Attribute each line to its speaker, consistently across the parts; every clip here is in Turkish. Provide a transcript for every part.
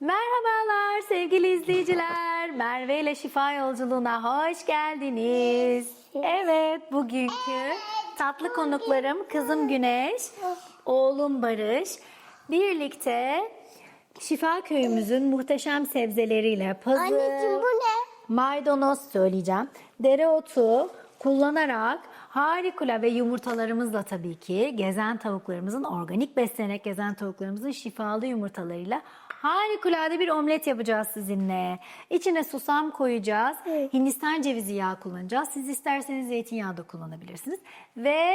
Speaker 1: Merhabalar sevgili izleyiciler. Merve ile Şifa Yolculuğuna hoş geldiniz. Evet, bugünkü tatlı konuklarım kızım Güneş, oğlum Barış. Birlikte Şifa Köyümüzün muhteşem sebzeleriyle puzzle,
Speaker 2: Anneciğim bu ne?
Speaker 1: maydanoz söyleyeceğim. Dereotu kullanarak harikula ve yumurtalarımızla tabii ki gezen tavuklarımızın organik beslenerek gezen tavuklarımızın şifalı yumurtalarıyla harikulade bir omlet yapacağız sizinle. İçine susam koyacağız. Hindistan cevizi yağı kullanacağız. Siz isterseniz zeytinyağı da kullanabilirsiniz. Ve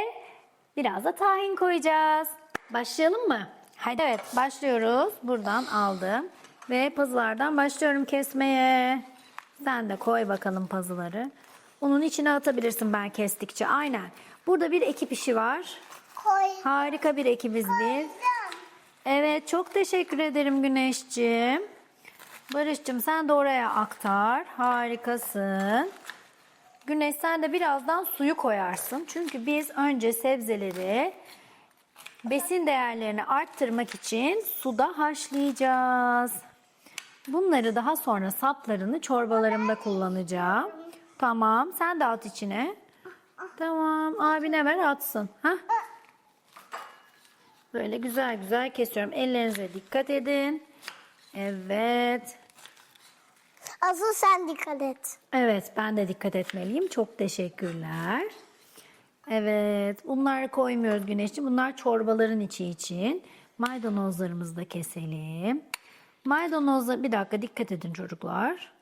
Speaker 1: biraz da tahin koyacağız. Başlayalım mı? Hadi evet başlıyoruz. Buradan aldım. Ve pazılardan başlıyorum kesmeye. Sen de koy bakalım pazıları. Onun içine atabilirsin ben kestikçe. Aynen. Burada bir ekip işi var.
Speaker 2: Koy.
Speaker 1: Harika bir ekibiz biz. Evet çok teşekkür ederim Güneşciğim. Barış'cığım sen de oraya aktar. Harikasın. Güneş sen de birazdan suyu koyarsın. Çünkü biz önce sebzeleri besin değerlerini arttırmak için suda haşlayacağız. Bunları daha sonra saplarını çorbalarımda kullanacağım. Tamam sen de at içine. Tamam abine ver atsın. Hah. Böyle güzel güzel kesiyorum. Ellerinize dikkat edin. Evet.
Speaker 2: Asıl sen dikkat et.
Speaker 1: Evet ben de dikkat etmeliyim. Çok teşekkürler. Evet bunları koymuyoruz güneşçi. Bunlar çorbaların içi için. Maydanozlarımızı da keselim. Maydanozlar bir dakika dikkat edin çocuklar.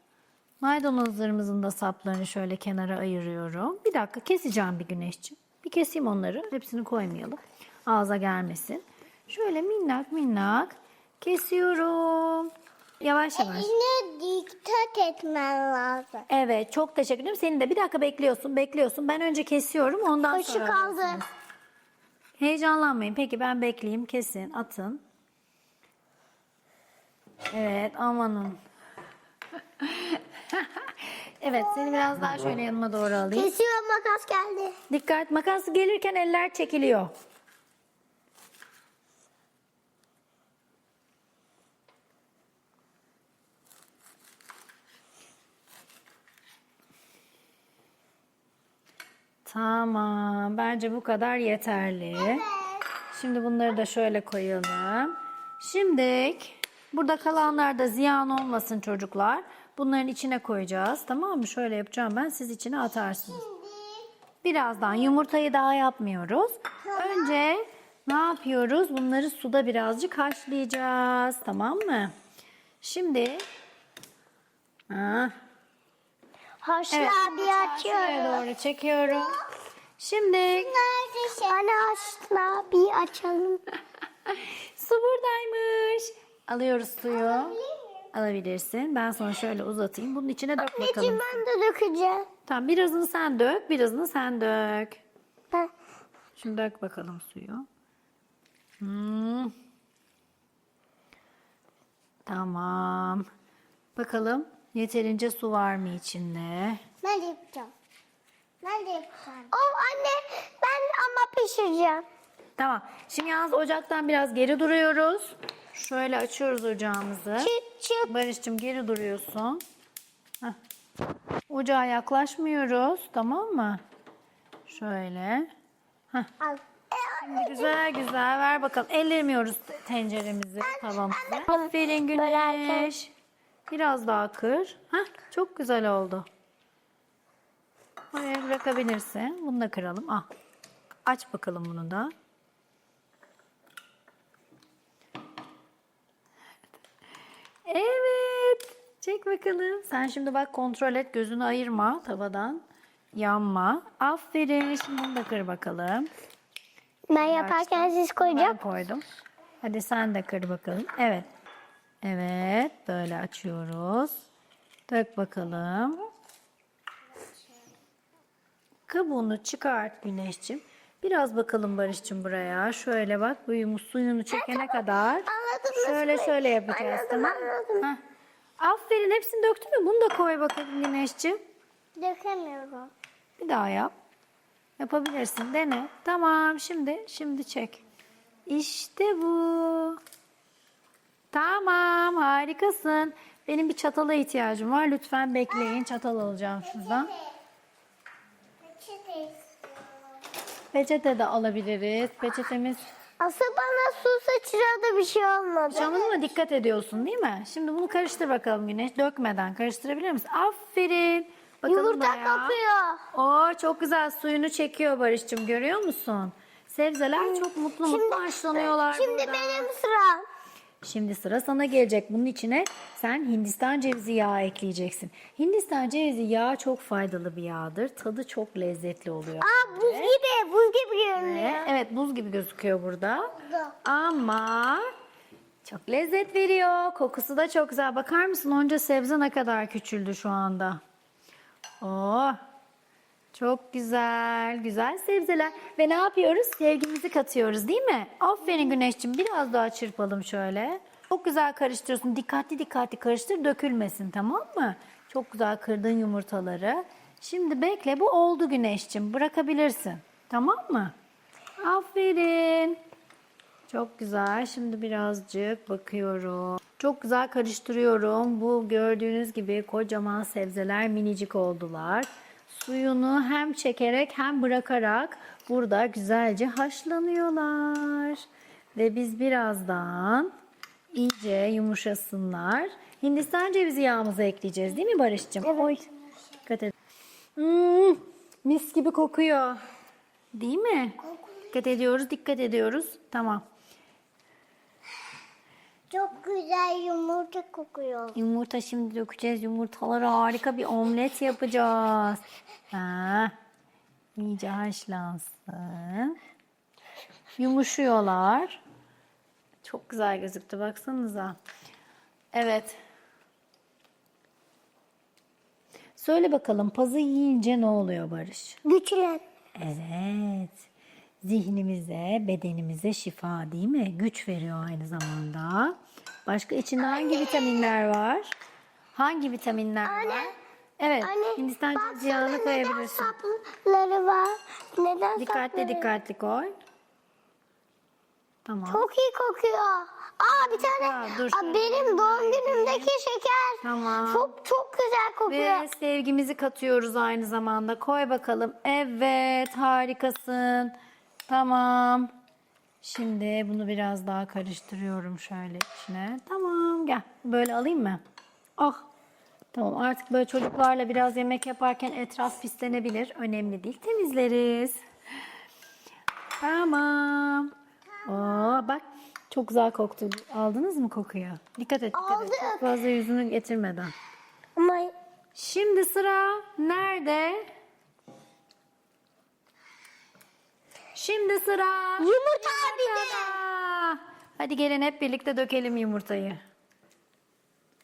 Speaker 1: Maydanozlarımızın da saplarını şöyle kenara ayırıyorum. Bir dakika keseceğim bir güneşçi. Bir keseyim onları. Hepsini koymayalım. Ağza gelmesin. Şöyle minnak minnak kesiyorum. Yavaş yavaş.
Speaker 2: Yine dikkat etmen lazım.
Speaker 1: Evet çok teşekkür ederim. Senin de bir dakika bekliyorsun bekliyorsun. Ben önce kesiyorum ondan
Speaker 2: Kaşı
Speaker 1: sonra.
Speaker 2: kaldı.
Speaker 1: Heyecanlanmayın. Peki ben bekleyeyim. Kesin atın. Evet amanın. evet seni biraz daha şöyle yanıma doğru alayım.
Speaker 2: Kesiyor makas geldi.
Speaker 1: Dikkat makas gelirken eller çekiliyor. Tamam. Bence bu kadar yeterli. Şimdi bunları da şöyle koyalım. Şimdi burada kalanlar da ziyan olmasın çocuklar. Bunların içine koyacağız. Tamam mı? Şöyle yapacağım ben. Siz içine atarsınız. Birazdan yumurtayı daha yapmıyoruz. Önce ne yapıyoruz? Bunları suda birazcık haşlayacağız. Tamam mı? Şimdi Ah,
Speaker 2: Haşla
Speaker 1: evet. Şuraya
Speaker 2: açıyorum.
Speaker 1: doğru çekiyorum. Şimdi
Speaker 2: Neredesin? Anne haşla bir açalım.
Speaker 1: su buradaymış. Alıyoruz suyu. Alabilirsin. Ben sana şöyle uzatayım. Bunun içine dök bakalım.
Speaker 2: Anneciğim ben de dökeceğim.
Speaker 1: Tamam birazını sen dök, birazını sen dök.
Speaker 2: Ben.
Speaker 1: Şimdi dök bakalım suyu. Hmm. Tamam. Bakalım yeterince su var mı içinde?
Speaker 2: Ben de yapacağım. Ben de yapacağım. Oh anne ben ama pişireceğim.
Speaker 1: Tamam. Şimdi yalnız ocaktan biraz geri duruyoruz. Şöyle açıyoruz ocağımızı.
Speaker 2: Çıt.
Speaker 1: Barış'cığım geri duruyorsun. Heh. Ocağa yaklaşmıyoruz. Tamam mı? Şöyle.
Speaker 2: Al.
Speaker 1: Şimdi güzel güzel ver bakalım. Ellermiyoruz tenceremizi, tavamızı. Aferin Güneş. Biraz daha kır. Heh, çok güzel oldu. Oraya bırakabilirsin. Bunu da kıralım. Ah. Aç bakalım bunu da. Evet. Çek bakalım. Sen şimdi bak kontrol et. Gözünü ayırma tavadan. Yanma. Aferin. Şimdi bunu da kır bakalım.
Speaker 2: Ben yaparken siz
Speaker 1: Ben koydum. Hadi sen de kır bakalım. Evet. Evet. Böyle açıyoruz. Dök bakalım. Kabuğunu çıkart Güneş'cim. Biraz bakalım Barış'cığım buraya. Şöyle bak bu yumu- suyunu çekene kadar.
Speaker 2: Anladım.
Speaker 1: Şöyle şöyle yapacağız tamam
Speaker 2: anladım.
Speaker 1: Heh. Aferin hepsini döktün mü? Bunu da koy bakalım Güneş'cim.
Speaker 2: Dökemiyorum.
Speaker 1: Bir daha yap. Yapabilirsin. Dene. Tamam. Şimdi şimdi çek. İşte bu. Tamam harikasın. Benim bir çatala ihtiyacım var. Lütfen bekleyin. Çatal alacağım şuradan. Peçete de alabiliriz. Peçetemiz
Speaker 2: Asıl bana su sıçradı bir şey olmadı.
Speaker 1: Camına dikkat ediyorsun değil mi? Şimdi bunu karıştır bakalım Güneş. Dökmeden karıştırabilir misin? Aferin. Bakalım
Speaker 2: Yumurta kokuyor.
Speaker 1: Oo çok güzel suyunu çekiyor Barış'cığım görüyor musun? Sebzeler çok mutlu mutlu haşlanıyorlar
Speaker 2: Şimdi
Speaker 1: burada.
Speaker 2: benim sıram.
Speaker 1: Şimdi sıra sana gelecek. Bunun içine sen Hindistan cevizi yağı ekleyeceksin. Hindistan cevizi yağı çok faydalı bir yağdır. Tadı çok lezzetli oluyor.
Speaker 2: Aa buz gibi, buz gibi görünüyor.
Speaker 1: Ve Evet buz gibi gözüküyor burada.
Speaker 2: Da.
Speaker 1: Ama çok lezzet veriyor. Kokusu da çok güzel. Bakar mısın onca sebze ne kadar küçüldü şu anda. Oh. Çok güzel. Güzel sebzeler. Ve ne yapıyoruz? Sevgimizi katıyoruz değil mi? Aferin Güneşciğim. Biraz daha çırpalım şöyle. Çok güzel karıştırıyorsun. Dikkatli dikkatli karıştır. Dökülmesin tamam mı? Çok güzel kırdın yumurtaları. Şimdi bekle. Bu oldu Güneşciğim. Bırakabilirsin. Tamam mı? Aferin. Çok güzel. Şimdi birazcık bakıyorum. Çok güzel karıştırıyorum. Bu gördüğünüz gibi kocaman sebzeler minicik oldular. Suyunu hem çekerek hem bırakarak burada güzelce haşlanıyorlar. Ve biz birazdan iyice yumuşasınlar. Hindistan cevizi yağımızı ekleyeceğiz değil mi Barış'cığım? Oy. Dikkat et. Hmm, mis gibi kokuyor. Değil mi? Dikkat ediyoruz, dikkat ediyoruz. Tamam.
Speaker 2: Çok güzel yumurta kokuyor.
Speaker 1: Yumurta şimdi dökeceğiz. Yumurtaları harika bir omlet yapacağız. Ha, iyice haşlansın. Yumuşuyorlar. Çok güzel gözüktü baksanıza. Evet. Söyle bakalım pazı yiyince ne oluyor Barış?
Speaker 2: Güçlen.
Speaker 1: Evet. Zihnimize, bedenimize şifa değil mi? Güç veriyor aynı zamanda. Başka içinde hangi vitaminler var? Hangi vitaminler var? Evet. Hindistan cevizi yağını koyabilirsin.
Speaker 2: sapları var. Neden
Speaker 1: Dikkatli
Speaker 2: sapları?
Speaker 1: dikkatli koy. Tamam.
Speaker 2: Çok iyi kokuyor. Aa bir tane
Speaker 1: Aa, dur,
Speaker 2: Aa, benim doğum günümdeki şeker.
Speaker 1: Tamam.
Speaker 2: Çok çok güzel kokuyor.
Speaker 1: Ve sevgimizi katıyoruz aynı zamanda. Koy bakalım. Evet, harikasın. Tamam. Şimdi bunu biraz daha karıştırıyorum şöyle içine. Tamam, gel. Böyle alayım mı? Ah. Tamam, artık böyle çocuklarla biraz yemek yaparken etraf pislenebilir. Önemli değil. Temizleriz. Tamam. Oo, bak çok güzel koktu. Aldınız mı kokuyu? Dikkat et, dikkat et.
Speaker 2: Aldık.
Speaker 1: Çok fazla yüzünü getirmeden.
Speaker 2: Ama
Speaker 1: Şimdi sıra nerede? Şimdi sıra
Speaker 2: yumurta de.
Speaker 1: yumurtada. Hadi gelin hep birlikte dökelim yumurtayı.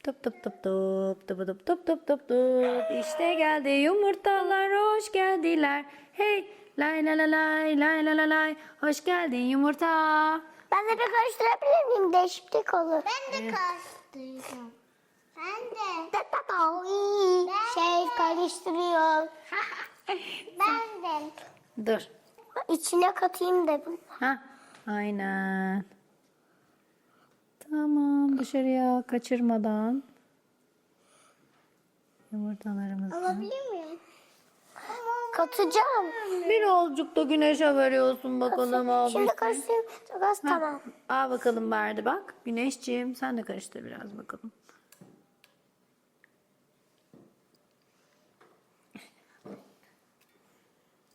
Speaker 1: Tıp tıp tıp tıp tıp tıp tıp tıp tıp tıp. İşte geldi yumurtalar hoş geldiler. Hey lay la la lay lay la la lay. Hoş geldin yumurta.
Speaker 2: Ben de bir karıştırabilir miyim? Değişiklik olur. Ben de karıştıracağım. Ben de. Şey karıştırıyor. ben de.
Speaker 1: Dur.
Speaker 2: İçine katayım dedim.
Speaker 1: Ha, aynen. Tamam, dışarıya kaçırmadan yumurtalarımızı.
Speaker 2: Alabilir miyim? Katacağım.
Speaker 1: Birazcık da güneşe veriyorsun bakalım abi.
Speaker 2: Şimdi karıştırayım. Çok az tamam.
Speaker 1: Al bakalım Berdi bak. Güneşciğim sen de karıştır biraz bakalım.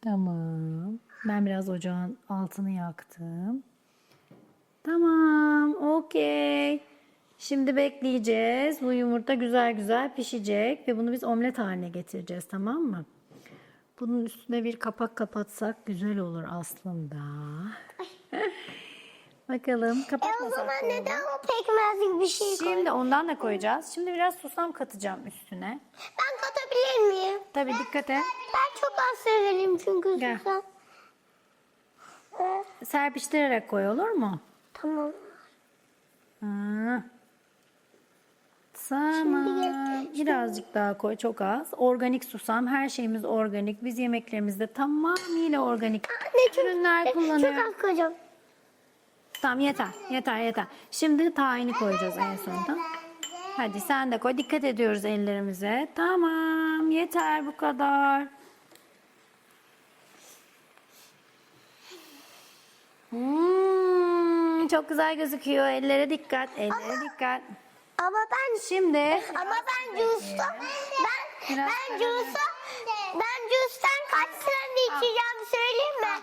Speaker 1: Tamam. Ben biraz ocağın altını yaktım. Tamam. Okey. Şimdi bekleyeceğiz. Bu yumurta güzel güzel pişecek ve bunu biz omlet haline getireceğiz tamam mı? Bunun üstüne bir kapak kapatsak güzel olur aslında. Bakalım
Speaker 2: E o
Speaker 1: kapatmasak
Speaker 2: zaman neden o pekmezlik bir şey koy?
Speaker 1: Şimdi ondan da koyacağız. Şimdi biraz susam katacağım üstüne.
Speaker 2: Ben katabilir miyim?
Speaker 1: Tabii dikkat et.
Speaker 2: Ben çok az severim çünkü
Speaker 1: Gel.
Speaker 2: susam.
Speaker 1: Serpiştirerek koy olur mu?
Speaker 2: Tamam.
Speaker 1: Tamam. Birazcık daha koy çok az. Organik susam. Her şeyimiz organik. Biz yemeklerimizde tamamıyla organik
Speaker 2: Ne çok,
Speaker 1: ürünler
Speaker 2: çok
Speaker 1: kullanıyoruz.
Speaker 2: az koyacağım.
Speaker 1: Tamam yeter. Yeter yeter. Şimdi tayini koyacağız en sonunda. Hadi sen de koy. Dikkat ediyoruz ellerimize. Tamam. Yeter bu kadar. Hmm, çok güzel gözüküyor. Ellere dikkat. Ellere dikkat.
Speaker 2: Ama ben
Speaker 1: Şimdi
Speaker 2: ama ben juice'ta ben
Speaker 1: Biraz
Speaker 2: ben juice'ta ben juice'tan kaç tane içeceğim söyleyeyim mi?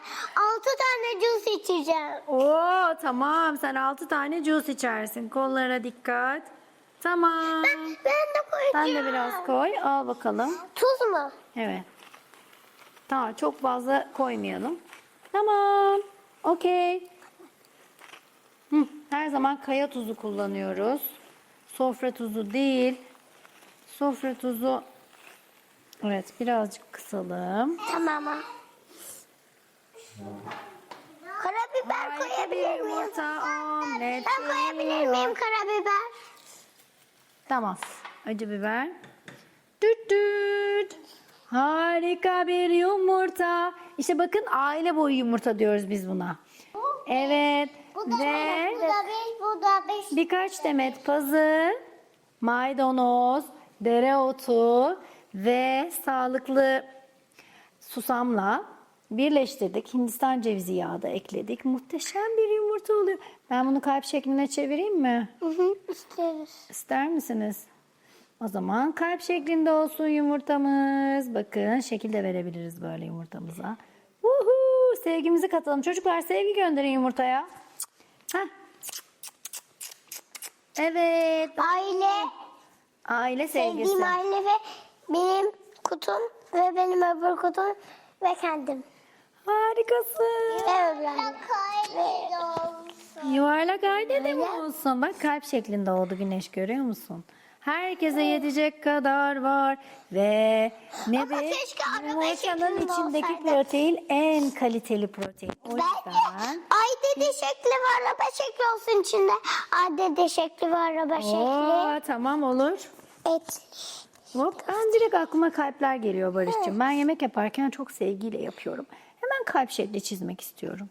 Speaker 2: 6 tane juice içeceğim.
Speaker 1: Oo tamam sen 6 tane juice içersin. Kollara dikkat. Tamam.
Speaker 2: Ben de koyacağım.
Speaker 1: Sen de biraz koy. Al bakalım.
Speaker 2: Tuz mu?
Speaker 1: Evet. Tamam çok fazla koymayalım. Tamam. Okey. Her zaman kaya tuzu kullanıyoruz. Sofra tuzu değil. Sofra tuzu Evet birazcık kısalım.
Speaker 2: Tamam. Karabiber
Speaker 1: Harika bir
Speaker 2: koyabilir miyim?
Speaker 1: yumurta omlet.
Speaker 2: Ben koyabilir miyim karabiber?
Speaker 1: Tamam. Acı biber. Düt düt. Harika bir yumurta. İşte bakın aile boyu yumurta diyoruz biz buna. Evet.
Speaker 2: Bu da
Speaker 1: Ve
Speaker 2: bu da beş, bu da beş.
Speaker 1: birkaç demet pazı, maydanoz, dereotu ve sağlıklı susamla birleştirdik. Hindistan cevizi yağı da ekledik. Muhteşem bir yumurta oluyor. Ben bunu kalp şekline çevireyim mi?
Speaker 2: Hı hı, isteriz.
Speaker 1: İster misiniz? O zaman kalp şeklinde olsun yumurtamız. Bakın şekil de verebiliriz böyle yumurtamıza. Sevgimizi katalım. Çocuklar sevgi gönderin yumurtaya. Heh. Evet.
Speaker 2: Aile,
Speaker 1: Aile sevgisi.
Speaker 2: sevdiğim aile ve benim kutum ve benim öbür kutum ve kendim.
Speaker 1: Harikasın.
Speaker 2: Ve öbür
Speaker 1: Yuvarlak aile de mi olsun? Bak kalp şeklinde oldu güneş görüyor musun? Herkese yetecek kadar var ve ne
Speaker 2: Ama
Speaker 1: bir
Speaker 2: keşke arada
Speaker 1: yumurtanın içindeki
Speaker 2: olsaydı.
Speaker 1: protein en kaliteli protein. O yüzden
Speaker 2: ay dede şekli ve araba şekli olsun içinde. Ay dede şekli ve araba şekli.
Speaker 1: Oo, tamam olur.
Speaker 2: Et.
Speaker 1: Hop, ben direkt aklıma kalpler geliyor Barış'cığım. Ben yemek yaparken çok sevgiyle yapıyorum. Hemen kalp şekli çizmek istiyorum.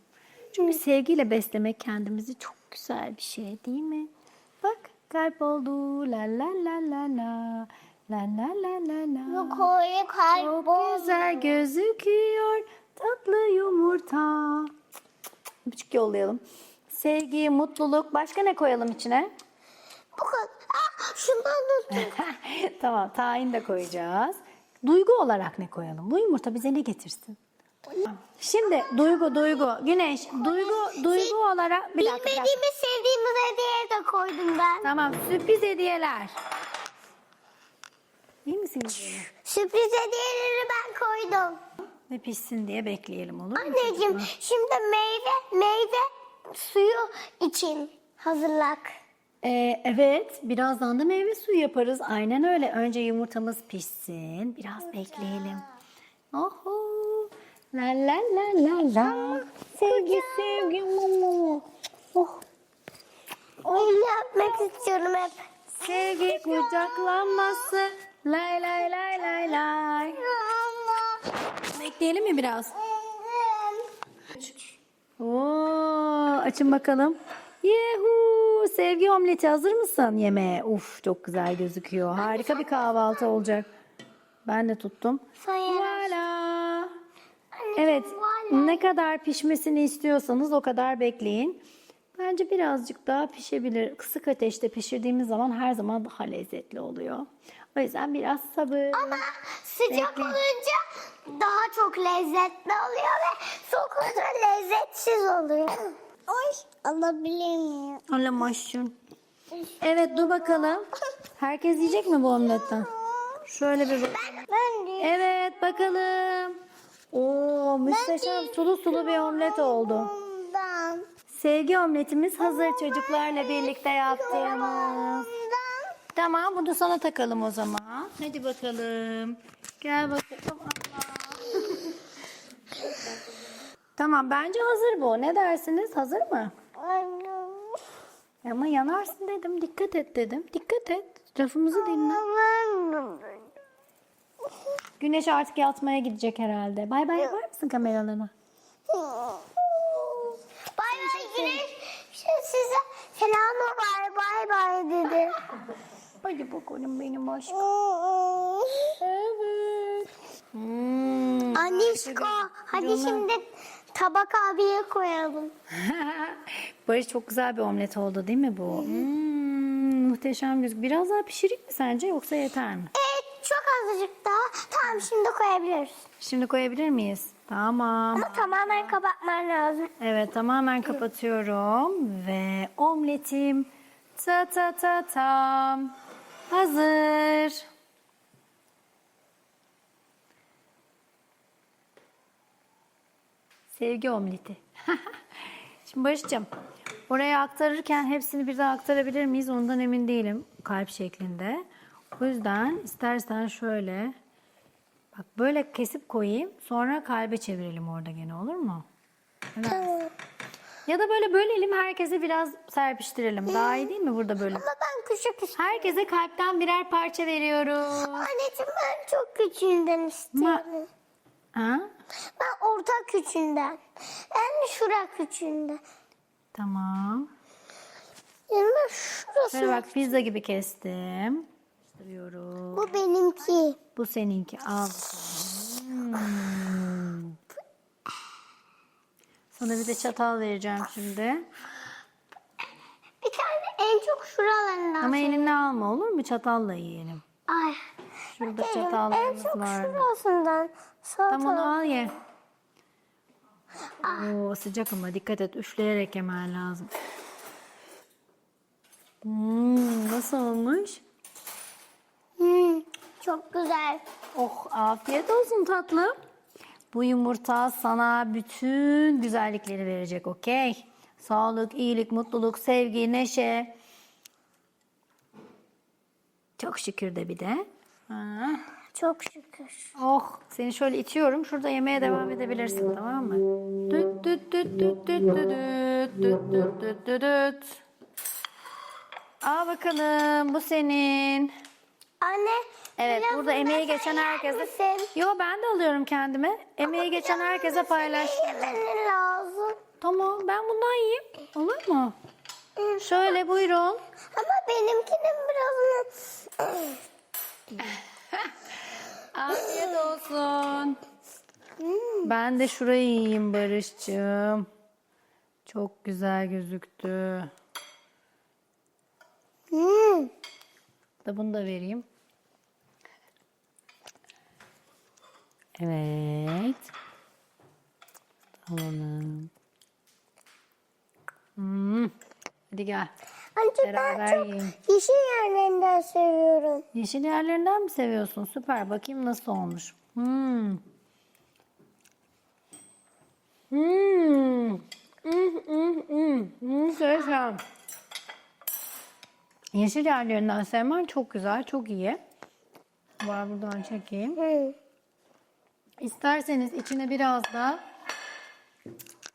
Speaker 1: Çünkü sevgiyle beslemek kendimizi çok güzel bir şey değil mi? Bak Kalp oldu la la la la la. La la la la la.
Speaker 2: Yukarı kalp
Speaker 1: Çok oldu. güzel gözüküyor tatlı yumurta. Küçük yollayalım. Sevgi, mutluluk. Başka ne koyalım içine?
Speaker 2: Bu kadar. Ah, şundan da
Speaker 1: tamam, tahin de koyacağız. Duygu olarak ne koyalım? Bu yumurta bize ne getirsin? Şimdi duygu duygu. Güneş duygu duygu olarak bir dakika. bir dakika.
Speaker 2: Bilmediğimiz sevdiğimiz hediye de koydum ben.
Speaker 1: Tamam sürpriz hediyeler. İyi misin güzelim?
Speaker 2: Sürpriz hediyeleri ben koydum.
Speaker 1: Ne pişsin diye bekleyelim olur mu?
Speaker 2: Anneciğim şimdi meyve meyve suyu için hazırlak.
Speaker 1: Ee, evet birazdan da meyve suyu yaparız. Aynen öyle. Önce yumurtamız pişsin. Biraz bekleyelim. Oho. La la la la la. Sevgi sevgi. Oh.
Speaker 2: Öyle yapmak istiyorum hep.
Speaker 1: Sevgi kucaklanması. Lay lay lay lay lay. Bekleyelim mi biraz? Oo, açın bakalım. Yehu! Sevgi omleti hazır mısın yemeğe? Uf çok güzel gözüküyor. Harika bir kahvaltı olacak. Ben de tuttum.
Speaker 2: Sayarım.
Speaker 1: Ne kadar pişmesini istiyorsanız o kadar bekleyin. Bence birazcık daha pişebilir. Kısık ateşte pişirdiğimiz zaman her zaman daha lezzetli oluyor. O yüzden biraz sabır.
Speaker 2: Ama sıcak
Speaker 1: Bekle.
Speaker 2: olunca daha çok lezzetli oluyor ve soğuk olunca lezzetsiz oluyor. Oy alabilir miyim?
Speaker 1: Alamazsın. Evet dur bakalım. Herkes yiyecek mi bu omletten? Şöyle bir bak-
Speaker 2: Ben de.
Speaker 1: Evet bakalım. Oo müsteşem sulu sulu bir omlet oldu.
Speaker 2: Bundan.
Speaker 1: Sevgi omletimiz hazır çocuklarla birlikte yaptığımız. Tamam bunu sana takalım o zaman. Hadi bakalım. Gel bakalım. Tamam bence hazır bu. Ne dersiniz? Hazır mı? Ama yanarsın dedim. Dikkat et dedim. Dikkat et. Lafımızı dinle. Güneş artık yatmaya gidecek herhalde. Bay bay yapar mısın kameralarına?
Speaker 2: Bay bay güneş. Selamı var bay bay dedi.
Speaker 1: Hadi bakalım benim aşkım. Evet. Hmm.
Speaker 2: Anişko hadi
Speaker 1: Canım.
Speaker 2: şimdi tabak abiye koyalım.
Speaker 1: Barış çok güzel bir omlet oldu değil mi bu? Hmm, muhteşem gözük. Biraz daha pişirik mi sence yoksa yeter mi?
Speaker 2: Azıcık daha. Tamam şimdi koyabiliriz.
Speaker 1: Şimdi koyabilir miyiz? Tamam.
Speaker 2: Ama tamamen kapatman lazım.
Speaker 1: Evet tamamen kapatıyorum ve omletim ta ta ta tam hazır. Sevgi omleti. Şimdi Barış'cığım oraya aktarırken hepsini birden aktarabilir miyiz? Ondan emin değilim kalp şeklinde. O yüzden istersen şöyle bak böyle kesip koyayım sonra kalbe çevirelim orada gene olur mu?
Speaker 2: Tamam.
Speaker 1: Ya da böyle bölelim herkese biraz serpiştirelim. Daha iyi değil mi burada böyle?
Speaker 2: Ama ben küçük istiyorum.
Speaker 1: Herkese kalpten birer parça veriyoruz.
Speaker 2: Anneciğim ben çok küçüğünden istiyorum.
Speaker 1: Ha?
Speaker 2: Ben orta küçüğünden. En şura küçüğünden.
Speaker 1: Tamam.
Speaker 2: Yani şurası.
Speaker 1: Şöyle bak pizza gibi kestim. Sürüyorum.
Speaker 2: Bu benimki.
Speaker 1: Bu seninki. Al. Hmm. Sana bir de çatal vereceğim şimdi.
Speaker 2: Bir tane en çok şuralarından.
Speaker 1: Ama elinle alma olur mu? Çatalla yiyelim.
Speaker 2: Ay.
Speaker 1: Şurada
Speaker 2: Benim en
Speaker 1: çatallarımız
Speaker 2: çok
Speaker 1: var.
Speaker 2: şurasından. Sağ
Speaker 1: Tamam onu al ye. Oo, sıcak ama dikkat et. Üfleyerek yemen lazım. Hmm, nasıl olmuş?
Speaker 2: Hmm, çok güzel.
Speaker 1: Oh afiyet olsun tatlım. Bu yumurta sana bütün güzellikleri verecek okey. Sağlık, iyilik, mutluluk, sevgi, neşe. Çok şükür de bir de. Ha.
Speaker 2: Çok şükür.
Speaker 1: Oh seni şöyle itiyorum. Şurada yemeye devam edebilirsin tamam mı? Düt düt düt düt düt düt düt düt düt düt düt düt. Al bakalım bu senin.
Speaker 2: Anne.
Speaker 1: Evet
Speaker 2: biraz
Speaker 1: burada emeği geçen herkese.
Speaker 2: misin?
Speaker 1: Yo ben de alıyorum kendime. Emeği geçen herkese paylaş.
Speaker 2: Yemenin lazım.
Speaker 1: Tamam ben bundan yiyeyim. Olur mu?
Speaker 2: Hmm,
Speaker 1: Şöyle buyurun.
Speaker 2: Ama benimkinin biraz...
Speaker 1: Afiyet olsun. Ben de şurayı yiyeyim Barış'cığım. Çok güzel gözüktü.
Speaker 2: Hmm.
Speaker 1: Da bunu da vereyim. Evet. Alalım. Hmm. Hadi gel.
Speaker 2: Ben
Speaker 1: Beraber
Speaker 2: çok
Speaker 1: yiyin.
Speaker 2: yeşil yerlerinden seviyorum.
Speaker 1: Yeşil yerlerinden mi seviyorsun? Süper. Bakayım nasıl olmuş. Hmm. Hmm. Hmm, hmm, hmm. Muhteşem. Yeşil yerlerinden sevmen çok güzel, çok iyi. Var buradan çekeyim.
Speaker 2: Hmm.
Speaker 1: İsterseniz içine biraz da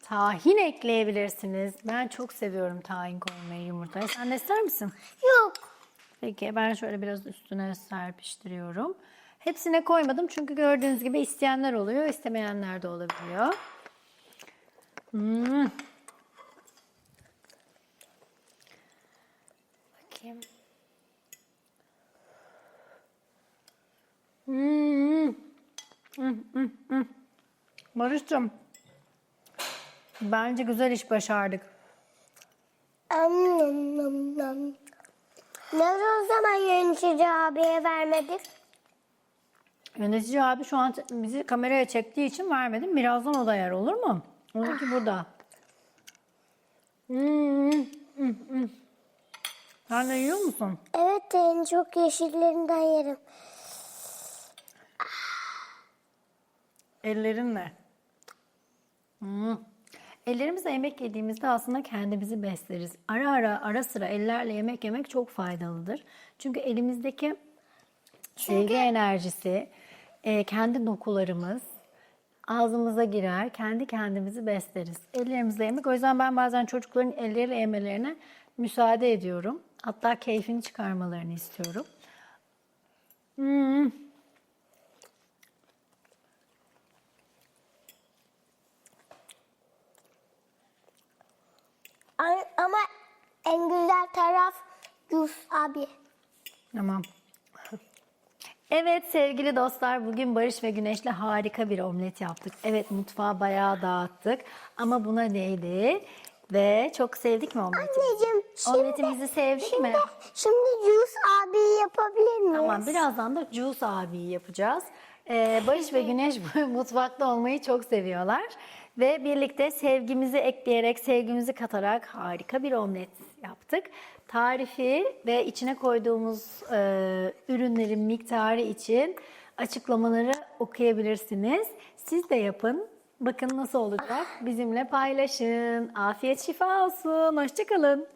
Speaker 1: tahin ekleyebilirsiniz. Ben çok seviyorum tahin koymayı yumurtaya. Sen de ister misin?
Speaker 2: Yok.
Speaker 1: Peki ben şöyle biraz üstüne serpiştiriyorum. Hepsine koymadım çünkü gördüğünüz gibi isteyenler oluyor, istemeyenler de olabiliyor. Hmm. Bakayım. Hmm. Hmm, hmm, hmm. Barış'cığım. Bence güzel iş başardık.
Speaker 2: Am, nam, nam, nam. Neden o zaman yönetici abiye vermedik?
Speaker 1: Yönetici abi şu an bizi kameraya çektiği için vermedim. Birazdan o da yer olur mu? Onunki burada. Hmm, hmm, hmm. Sen de yiyor musun?
Speaker 2: Evet en çok yeşillerinden yerim.
Speaker 1: Ellerinle. Hmm. Ellerimizle yemek yediğimizde aslında kendimizi besleriz. Ara ara ara sıra ellerle yemek yemek çok faydalıdır. Çünkü elimizdeki sevgi enerjisi, e, kendi dokularımız ağzımıza girer, kendi kendimizi besleriz. Ellerimizle yemek. O yüzden ben bazen çocukların elleriyle yemelerine müsaade ediyorum. Hatta keyfini çıkarmalarını istiyorum. Hmm.
Speaker 2: Ama en güzel taraf Yus abi.
Speaker 1: Tamam. Evet sevgili dostlar bugün Barış ve Güneş'le harika bir omlet yaptık. Evet mutfağı bayağı dağıttık ama buna değdi ve çok sevdik mi omleti?
Speaker 2: Anneciğim şimdi,
Speaker 1: Omletimizi sevdik
Speaker 2: şimdi,
Speaker 1: mi?
Speaker 2: şimdi Yus abi yapabilir miyiz?
Speaker 1: Tamam birazdan da Juice abiyi yapacağız. Ee, Barış ve Güneş mutfakta olmayı çok seviyorlar. Ve birlikte sevgimizi ekleyerek, sevgimizi katarak harika bir omlet yaptık. Tarifi ve içine koyduğumuz e, ürünlerin miktarı için açıklamaları okuyabilirsiniz. Siz de yapın. Bakın nasıl olacak. Bizimle paylaşın. Afiyet şifa olsun. Hoşçakalın.